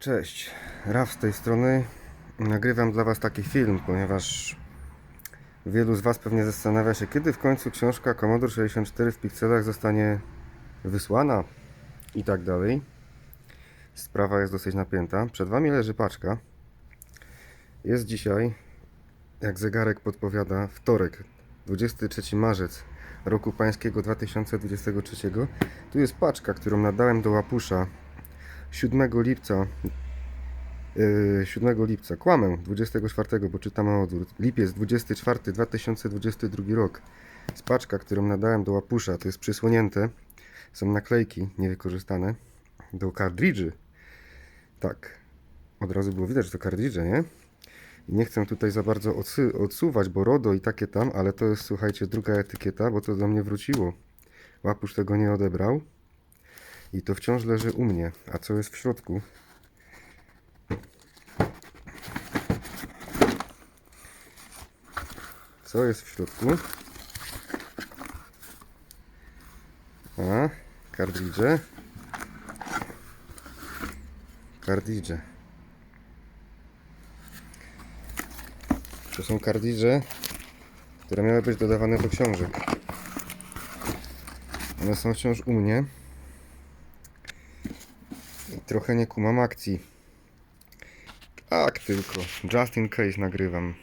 Cześć, Raf z tej strony. Nagrywam dla Was taki film, ponieważ wielu z Was pewnie zastanawia się, kiedy w końcu książka Commodore 64 w pikselach zostanie wysłana i tak dalej. Sprawa jest dosyć napięta. Przed Wami leży paczka. Jest dzisiaj, jak zegarek podpowiada, wtorek, 23 marzec roku pańskiego 2023. Tu jest paczka, którą nadałem do łapusza 7 lipca yy, 7 lipca, kłamę, 24, bo czytam na odwrót. Lipiec 24, 2022 rok. Z paczka, którą nadałem do łapusza, to jest przysłonięte. Są naklejki niewykorzystane do kartridży. Tak, od razu było widać, że to kartridże, nie? I nie chcę tutaj za bardzo odsuwać, bo RODO i takie tam, ale to jest, słuchajcie, druga etykieta, bo to do mnie wróciło. Łapusz tego nie odebrał. I to wciąż leży u mnie. A co jest w środku? Co jest w środku? A, kartridże. Kartridże. To są kartridże, które miały być dodawane do książek. One są wciąż u mnie. Trochę nie kumam akcji. Tak tylko, just in case nagrywam.